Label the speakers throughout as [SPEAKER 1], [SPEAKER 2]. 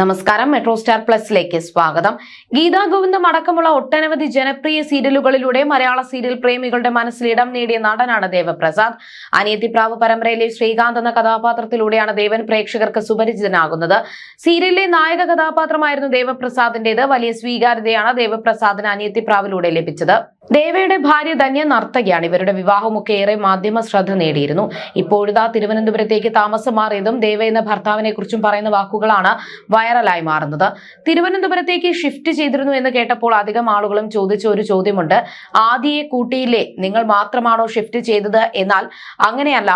[SPEAKER 1] നമസ്കാരം metro star പ്ലസിലേക്ക് സ്വാഗതം. ഗീതാ ഗോവിന്ദം അടക്കമുള്ള ഒട്ടനവധി ജനപ്രിയ സീരിയലുകളിലൂടെ മലയാള സീരിയൽ പ്രേമികളുടെ മനസ്സിൽ ഇടം നേടിയ നടനാണ് ദേവപ്രസാദ്. അനിയത്തിപ്രാവ് പരമ്പരയിലെ ശ്രീകാന്ത് എന്ന കഥാപാത്രത്തിലൂടെയാണ് ദേവൻ പ്രേക്ഷകർക്ക് സുപരിചിതനാകുന്നത്. സീരിയലിലെ നായക കഥാപാത്രമായിരുന്നു ദേവപ്രസാദിന്റേത്. വലിയ സ്വീകാര്യതയാണ് ദേവപ്രസാദിന് അനിയത്തിപ്രാവിലൂടെ ലഭിച്ചത്. ദേവയുടെ ഭാര്യ ധന്യ നർത്തകിയാണ്. ഇവരുടെ വിവാഹമൊക്കെ ഏറെ മാധ്യമ ശ്രദ്ധ നേടിയിരുന്നു. ഇപ്പോഴിതാ തിരുവനന്തപുരത്തേക്ക് താമസം മാറിയതും ദേവ എന്ന ഭർത്താവിനെ കുറിച്ചും പറയുന്ന വാക്കുകളാണ് വൈറലായി മാറുന്നത്. തിരുവനന്തപുരത്തേക്ക് ഷിഫ്റ്റ് ചെയ്തിരുന്നു എന്ന് കേട്ടപ്പോൾ അധികം ആളുകളും ചോദിച്ച ഒരു ചോദ്യമുണ്ട്. ആദിയെ കൂട്ടിയില്ലേ? നിങ്ങൾ മാത്രമാണോ ഷിഫ്റ്റ് ചെയ്തത്? എന്നാൽ അങ്ങനെയല്ല.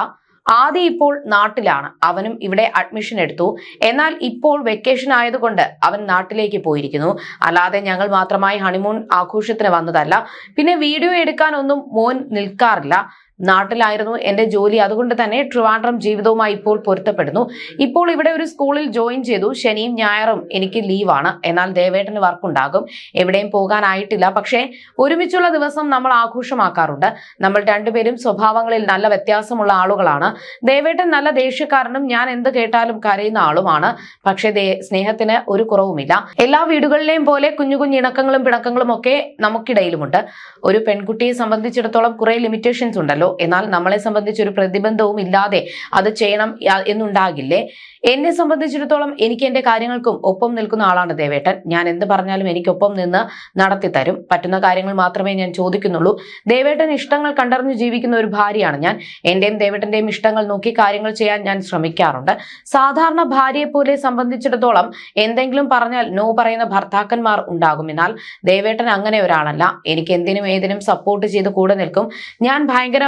[SPEAKER 1] ആദി ഇപ്പോൾ നാട്ടിലാണ്. അവനും ഇവിടെ അഡ്മിഷൻ എടുത്തു. എന്നാൽ ഇപ്പോൾ വെക്കേഷൻ ആയതുകൊണ്ട് അവൻ നാട്ടിലേക്ക് പോയിരിക്കുന്നു. അല്ലാതെ ഞങ്ങൾ മാത്രമായി ഹണിമൂൺ ആഘോഷത്തിന് വന്നതല്ല. പിന്നെ വീഡിയോ എടുക്കാനൊന്നും മോൻ നിൽക്കാറില്ല. നാട്ടിലായിരുന്നു. എന്റെ ജോലി അതുകൊണ്ട് തന്നെ ട്രിവാൻഡ്രം ജീവിതവുമായി ഇപ്പോൾ പൊരുത്തപ്പെടുന്നു. ഇപ്പോൾ ഇവിടെ ഒരു സ്കൂളിൽ ജോയിൻ ചെയ്തു. ശനിയും ഞായറും എനിക്ക് ലീവാണ്. എന്നാൽ ദേവേട്ടന് വർക്കുണ്ടാകും. എവിടെയും പോകാനായിട്ടില്ല. പക്ഷേ ഒരുമിച്ചുള്ള ദിവസം നമ്മൾ ആഘോഷമാക്കാറുണ്ട്. നമ്മൾ രണ്ടുപേരും സ്വഭാവങ്ങളിൽ നല്ല വ്യത്യാസമുള്ള ആളുകളാണ്. ദേവേട്ടൻ നല്ല ദേഷ്യക്കാരനും ഞാൻ എന്ത് കേട്ടാലും കരയുന്ന ആളുമാണ്. പക്ഷേ സ്നേഹത്തിന് ഒരു കുറവുമില്ല. എല്ലാ വീടുകളിലെയും പോലെ കുഞ്ഞു കുഞ്ഞു ഇണക്കങ്ങളും പിണക്കങ്ങളും ഒക്കെ നമുക്കിടയിലുമുണ്ട്. ഒരു പെൺകുട്ടിയെ സംബന്ധിച്ചിടത്തോളം കുറെ ലിമിറ്റേഷൻസ് ഉണ്ടല്ലോ. എന്നാൽ നമ്മളെ സംബന്ധിച്ച് ഒരു പ്രതിബന്ധവും ഇല്ലാതെ അത് ചെയ്യണം എന്നുണ്ടാകില്ലേ? എന്നെ സംബന്ധിച്ചിടത്തോളം എനിക്ക് എന്റെ കാര്യങ്ങൾക്കും ഒപ്പം നിൽക്കുന്ന ആളാണ് ദേവേട്ടൻ. ഞാൻ എന്ത് പറഞ്ഞാലും എനിക്കൊപ്പം നിന്ന് നടത്തി തരും പറ്റുന്ന കാര്യങ്ങൾ മാത്രമേ ഞാൻ ചോദിക്കുന്നുള്ളൂ. ദേവേട്ടൻ ഇഷ്ടങ്ങൾ കണ്ടറിഞ്ഞു ജീവിക്കുന്ന ഒരു ഭാര്യയാണ് ഞാൻ. എന്റെയും ദേവേട്ടന്റെയും ഇഷ്ടങ്ങൾ നോക്കി കാര്യങ്ങൾ ചെയ്യാൻ ഞാൻ ശ്രമിക്കാറുണ്ട്. സാധാരണ ഭാര്യയെ പോലെ സംബന്ധിച്ചിടത്തോളം എന്തെങ്കിലും പറഞ്ഞാൽ നോ പറയുന്ന ഭർത്താക്കന്മാർ ഉണ്ടാകും. എന്നാൽ ദേവേട്ടൻ അങ്ങനെ ഒരാളല്ല. എനിക്ക് എന്തിനും ഏതിനും സപ്പോർട്ട് ചെയ്ത് കൂടെ നിൽക്കും. ഞാൻ ഭയങ്കര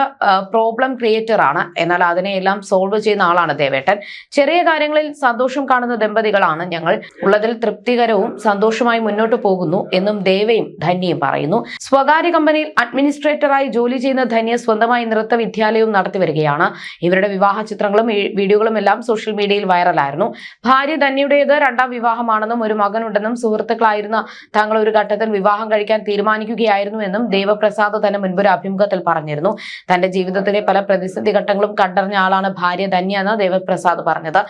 [SPEAKER 1] പ്രോബ്ലം ക്രിയേറ്റർ ആണ്. എന്നാൽ അതിനെയെല്ലാം സോൾവ് ചെയ്യുന്ന ആളാണ് ദേവേട്ടൻ. ചെറിയ കാര്യങ്ങളിൽ സന്തോഷം കാണുന്ന ദമ്പതികളാണ് ഞങ്ങൾ. ഉള്ളതിൽ തൃപ്തികരവും സന്തോഷമായി മുന്നോട്ട് പോകുന്നു എന്നും ദേവയും ധന്യയും പറയുന്നു. സ്വകാര്യ കമ്പനിയിൽ അഡ്മിനിസ്ട്രേറ്ററായി ജോലി ചെയ്യുന്ന ധന്യ സ്വന്തമായി നൃത്ത വിദ്യാലയവും നടത്തി വരികയാണ്. ഇവരുടെ വിവാഹ ചിത്രങ്ങളും വീഡിയോകളും എല്ലാം സോഷ്യൽ മീഡിയയിൽ വൈറലായിരുന്നു ഭാര്യ ധന്യയുടേത് രണ്ടാം വിവാഹമാണെന്നും ഒരു മകനുണ്ടെന്നും സുഹൃത്തുക്കളായിരുന്ന തങ്ങൾ ഒരു ഘട്ടത്തിൽ വിവാഹം കഴിക്കാൻ തീരുമാനിക്കുകയായിരുന്നു എന്നും ദേവപ്രസാദ് തന്നെ മുൻപൊരു അഭിമുഖത്തിൽ പറഞ്ഞിരുന്നു. തന്റെ ജീവിതത്തിലെ പല പ്രതിസന്ധി ഘട്ടങ്ങളും കണ്ടറിഞ്ഞ ആളാണ് ഭാര്യ ധന്യ എന്ന് ദേവപ്രസാദ് പറഞ്ഞത്.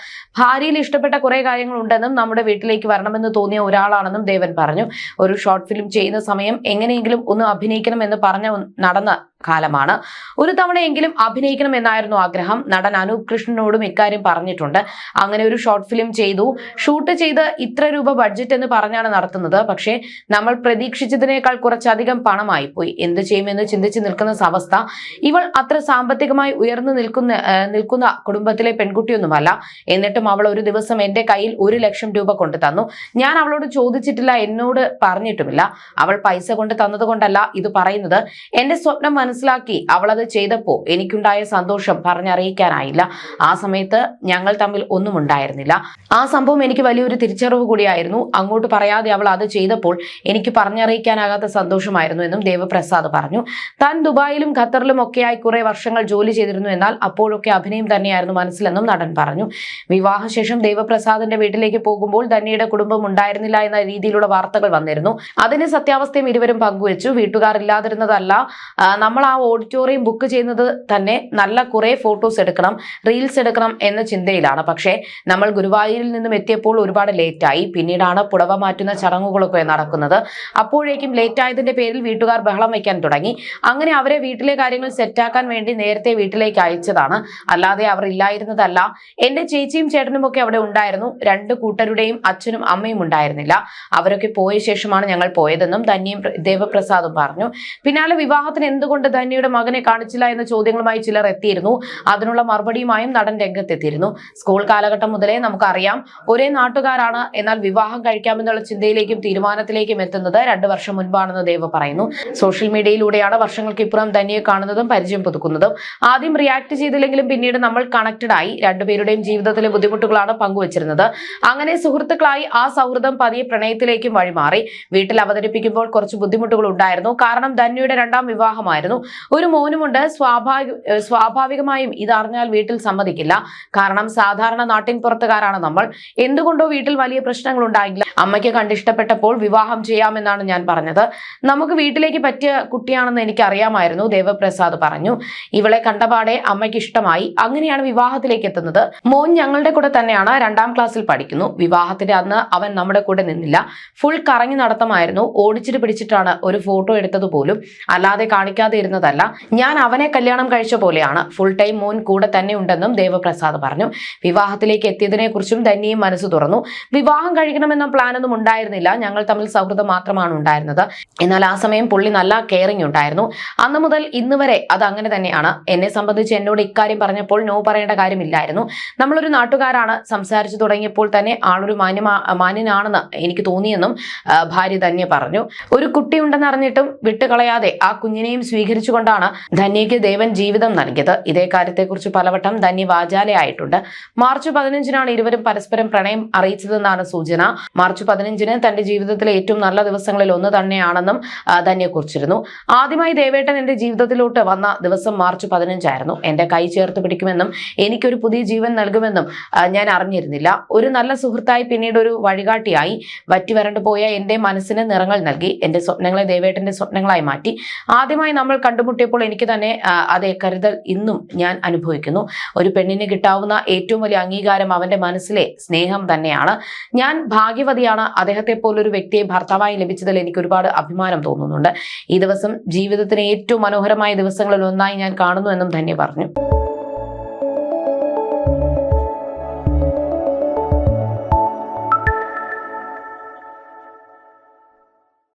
[SPEAKER 1] ഭാര്യയിൽ ഇഷ്ടപ്പെട്ട കുറെ കാര്യങ്ങൾ ഉണ്ടെന്നും നമ്മുടെ വീട്ടിലേക്ക് വരണമെന്ന് തോന്നിയ ഒരാളാണെന്നും ദേവൻ പറഞ്ഞു. ഒരു ഷോർട്ട് ഫിലിം ചെയ്യുന്ന സമയം എങ്ങനെയെങ്കിലും ഒന്ന് അഭിനയിക്കണം എന്ന് പറഞ്ഞ നടന്ന കാലമാണ്. ഒരു തവണയെങ്കിലും അഭിനയിക്കണം എന്നായിരുന്നു ആഗ്രഹം. നടൻ അനൂപ് കൃഷ്ണനോടും ഇക്കാര്യം പറഞ്ഞിട്ടുണ്ട്. അങ്ങനെ ഒരു ഷോർട്ട് ഫിലിം ചെയ്തു. ഷൂട്ട് ചെയ്ത് ഇത്ര രൂപ ബഡ്ജറ്റ് എന്ന് പറഞ്ഞാണ് നടത്തുന്നത്. പക്ഷേ നമ്മൾ പ്രതീക്ഷിച്ചതിനേക്കാൾ കുറച്ചധികം പണമായി പോയി എന്ത് ചെയ്യുമെന്ന് ചിന്തിച്ച് നിൽക്കുന്ന അവസ്ഥ. ഇവൾ അത്ര സാമ്പത്തികമായി ഉയർന്നു നിൽക്കുന്ന നിൽക്കുന്ന കുടുംബത്തിലെ പെൺകുട്ടിയൊന്നുമല്ല. എന്നിട്ടും അവൾ ഒരു ദിവസം എന്റെ കയ്യിൽ ഒരു ലക്ഷം രൂപ കൊണ്ടു തന്നു. ഞാൻ അവളോട് ചോദിച്ചിട്ടില്ല എന്നോട് പറഞ്ഞിട്ടുമില്ല. അവൾ പൈസ കൊണ്ട് തന്നതുകൊണ്ടല്ല ഇത് പറയുന്നത്. എന്റെ സ്വപ്നം മനസ്സിലാക്കി. അവളത് ചെയ്തപ്പോൾ ചെയ്തപ്പോ എനിക്കുണ്ടായ സന്തോഷം പറഞ്ഞറിയിക്കാനായില്ല. ആ സമയത്ത് ഞങ്ങൾ തമ്മിൽ ഒന്നും ഉണ്ടായിരുന്നില്ല. ആ സംഭവം എനിക്ക് വലിയൊരു തിരിച്ചറിവ് കൂടിയായിരുന്നു. അങ്ങോട്ട് പറയാതെ അവൾ അത് ചെയ്തപ്പോൾ എനിക്ക് പറഞ്ഞറിയിക്കാനാകാത്ത സന്തോഷമായിരുന്നു എന്നും ദേവപ്രസാദ് പറഞ്ഞു. താൻ ദുബായിലും ഖത്തറിലും ഒക്കെയായി കുറെ വർഷങ്ങൾ ജോലി ചെയ്തിരുന്നു എന്നാൽ അപ്പോഴൊക്കെ അഭിനയം തന്നെയായിരുന്നു മനസ്സിലെന്നും നടൻ പറഞ്ഞു. വിവാഹശേഷം ദേവപ്രസാദിന്റെ വീട്ടിലേക്ക് പോകുമ്പോൾ ധന്യയുടെ കുടുംബം ഉണ്ടായിരുന്നില്ല എന്ന രീതിയിലുള്ള വാർത്തകൾ വന്നിരുന്നു. അതിന്റെ സത്യാവസ്ഥയും ഇരുവരും പങ്കുവച്ചു. വീട്ടുകാർ ഇല്ലാതിരുന്നതല്ല. ആ, ആ ഓഡിറ്റോറിയം ബുക്ക് ചെയ്യുന്നത് തന്നെ നല്ല കുറെ ഫോട്ടോസ് എടുക്കണം റീൽസ് എടുക്കണം എന്ന ചിന്തയിലാണ്. പക്ഷേ നമ്മൾ ഗുരുവായൂരിൽ നിന്നും എത്തിയപ്പോൾ ഒരുപാട് ലേറ്റായി പിന്നീടാണ് പുടവ മാറ്റുന്ന ചടങ്ങുകളൊക്കെ നടക്കുന്നത്. അപ്പോഴേക്കും ലേറ്റ് ആയതിന്റെ പേരിൽ വീട്ടുകാർ ബഹളം വയ്ക്കാൻ തുടങ്ങി. അങ്ങനെ അവരെ വീട്ടിലെ കാര്യങ്ങൾ സെറ്റാക്കാൻ വേണ്ടി നേരത്തെ വീട്ടിലേക്ക് അയച്ചതാണ്. അല്ലാതെ അവർ ഇല്ലായിരുന്നതല്ല. എന്റെ ചേച്ചിയും ചേട്ടനും ഒക്കെ അവിടെ ഉണ്ടായിരുന്നു. രണ്ട് കൂട്ടരുടെയും അച്ഛനും അമ്മയും ഉണ്ടായിരുന്നില്ല. അവരൊക്കെ പോയ ശേഷമാണ് ഞങ്ങൾ പോയതെന്നും തന്നെയും ദേവപ്രസാദും പറഞ്ഞു. പിന്നാലെ വിവാഹത്തിന് എന്തുകൊണ്ട് ധന്യയുടെ മകനെ കാണിച്ചില്ല എന്ന ചോദ്യങ്ങളുമായി ചിലർ എത്തിയിരുന്നു. അതിനുള്ള മറുപടിയുമായും നടൻ രംഗത്തെത്തിയിരുന്നു. സ്കൂൾ കാലഘട്ടം മുതലേ നമുക്കറിയാം ഒരേ നാട്ടുകാരാണ്. എന്നാൽ വിവാഹം കഴിക്കാമെന്നുള്ള ചിന്തയിലേക്കും തീരുമാനത്തിലേക്കും എത്തുന്നത് രണ്ടു വർഷം മുൻപാണെന്ന് ദേവ പറയുന്നു. സോഷ്യൽ മീഡിയയിലൂടെയാണ് വർഷങ്ങൾക്ക് ഇപ്പുറം ധന്യയെ കാണുന്നതും പരിചയം പുതുക്കുന്നതും. ആദ്യം റിയാക്ട് ചെയ്തില്ലെങ്കിലും പിന്നീട് നമ്മൾ കണക്റ്റഡ് ആയി. രണ്ടുപേരുടെയും ജീവിതത്തിലെ ബുദ്ധിമുട്ടുകളാണ് പങ്കുവച്ചിരുന്നത്. അങ്ങനെ സുഹൃത്തുക്കളായി ആ സൗഹൃദം പതിയെ പ്രണയത്തിലേക്കും വഴിമാറി. വീട്ടിൽ അവതരിപ്പിക്കുമ്പോൾ കുറച്ച് ബുദ്ധിമുട്ടുകൾ ഉണ്ടായിരുന്നു കാരണം ധന്യയുടെ രണ്ടാം വിവാഹമായിരുന്നു. ഒരു മോനുമുണ്ട്. സ്വാഭാവിക സ്വാഭാവികമായും ഇതറിഞ്ഞാൽ വീട്ടിൽ സമ്മതിക്കില്ല. കാരണം സാധാരണ നാട്ടിൻ പുറത്തുകാരാണ് നമ്മൾ. എന്തുകൊണ്ടോ വീട്ടിൽ വലിയ പ്രശ്നങ്ങൾ ഉണ്ടായില്ല അമ്മയ്ക്ക് കണ്ടിഷ്ടപ്പെട്ടപ്പോൾ വിവാഹം ചെയ്യാമെന്നാണ് ഞാൻ പറഞ്ഞത്. നമുക്ക് വീട്ടിലേക്ക് പറ്റിയ കുട്ടിയാണെന്ന് എനിക്ക് അറിയാമായിരുന്നു ദേവപ്രസാദ് പറഞ്ഞു. ഇവളെ കണ്ടപാടെ അമ്മയ്ക്ക് ഇഷ്ടമായി. അങ്ങനെയാണ് വിവാഹത്തിലേക്ക് എത്തുന്നത്. മോൻ ഞങ്ങളുടെ കൂടെ തന്നെയാണ്. രണ്ടാം ക്ലാസ്സിൽ പഠിക്കുന്നു. വിവാഹത്തിന്റെ അന്ന് അവൻ നമ്മുടെ കൂടെ നിന്നില്ല. ഫുൾ കറങ്ങി നടത്തമായിരുന്നു. ഓടിച്ചിട്ട് പിടിച്ചിട്ടാണ് ഒരു ഫോട്ടോ എടുത്തത് പോലും. അല്ലാതെ കാണിക്കാതെ ഇരുന്നതല്ല ഞാൻ അവനെ കല്യാണം കഴിച്ച പോലെയാണ്. ഫുൾ ടൈം മോൻ കൂടെ തന്നെ ഉണ്ടെന്നും ദേവപ്രസാദ് പറഞ്ഞു. വിവാഹത്തിലേക്ക് എത്തിയതിനെ കുറിച്ചും ധന്യയും മനസ്സ് തുറന്നു. വിവാഹം കഴിക്കണമെന്ന പ്ലാനൊന്നും ഉണ്ടായിരുന്നില്ല. ഞങ്ങൾ തമ്മിൽ സൗഹൃദം മാത്രമാണ് ഉണ്ടായിരുന്നത്. എന്നാൽ ആ സമയം പുള്ളി നല്ല കെയറിംഗ് ഉണ്ടായിരുന്നു. അന്ന് മുതൽ ഇന്ന് വരെ അത് അങ്ങനെ തന്നെയാണ്. എന്നെ സംബന്ധിച്ച് എന്നോട് ഇക്കാര്യം പറഞ്ഞപ്പോൾ നോ പറയേണ്ട കാര്യമില്ലായിരുന്നു. നമ്മളൊരു നാട്ടുകാരാണ്. സംസാരിച്ചു തുടങ്ങിയപ്പോൾ തന്നെ ആളൊരു മാന്യനാണെന്ന് എനിക്ക് തോന്നിയെന്നും ഭാര്യ തന്നെ പറഞ്ഞു. ഒരു കുട്ടിയുണ്ടെന്ന് അറിഞ്ഞിട്ടും വിട്ടുകളയാതെ ആ കുഞ്ഞിനെയും സ്വീകരിച്ചുകൊണ്ടാണ് ധന്യയ്ക്ക് ദേവൻ ജീവിതം നൽകിയത്. ഇതേ കാര്യത്തെക്കുറിച്ച് പലവട്ടം ധന്യ വാചാലയായിട്ടുണ്ട് മാർച്ച് പതിനഞ്ചിനാണ് ഇരുവരും പരസ്പരം പ്രണയം അറിയിച്ചതെന്നാണ് സൂചന. മാർച്ച് പതിനഞ്ചിന് തന്റെ ജീവിതത്തിലെ ഏറ്റവും നല്ല ദിവസങ്ങളിൽ ഒന്ന് തന്നെയാണെന്നും ധന്യ കുറിച്ചിരുന്നു. ആദ്യമായി ദേവേട്ടൻ എന്റെ ജീവിതത്തിലോട്ട് വന്ന ദിവസം മാർച്ച് പതിനഞ്ചായിരുന്നു. എന്റെ കൈ ചേർത്ത് പിടിക്കുമെന്നും എനിക്കൊരു പുതിയ ജീവൻ നൽകുമെന്നും ഞാൻ അറിഞ്ഞിരുന്നില്ല. ഒരു നല്ല സുഹൃത്തായി പിന്നീട് ഒരു വഴികാട്ടിയായി. വറ്റി വരണ്ടു പോയ എന്റെ മനസ്സിന് നിറങ്ങൾ നൽകി. എന്റെ സ്വപ്നങ്ങളെ ദേവേട്ടന്റെ സ്വപ്നങ്ങളായി മാറ്റി. ആദ്യമായി നമ്മൾ കണ്ടുമുട്ടിയപ്പോൾ എനിക്ക് തന്നെ അതെ കരുതൽ ഇന്നും ഞാൻ അനുഭവിക്കുന്നു. ഒരു പെണ്ണിന് കിട്ടാവുന്ന ഏറ്റവും വലിയ അംഗീകാരം അവന്റെ മനസ്സിലെ സ്നേഹം തന്നെയാണ്. ഞാൻ ഭാഗ്യവതിയാണ്. അദ്ദേഹത്തെ പോലൊരു വ്യക്തിയെ ഭർത്താവായി ലഭിച്ചതിൽ എനിക്ക് ഒരുപാട് അഭിമാനം തോന്നുന്നുണ്ട്. ഈ ദിവസം ജീവിതത്തിന് ഏറ്റവും മനോഹരമായ ദിവസങ്ങളിൽ ഒന്നായി ഞാൻ കാണുന്നു എന്നും ധന്യ പറഞ്ഞു.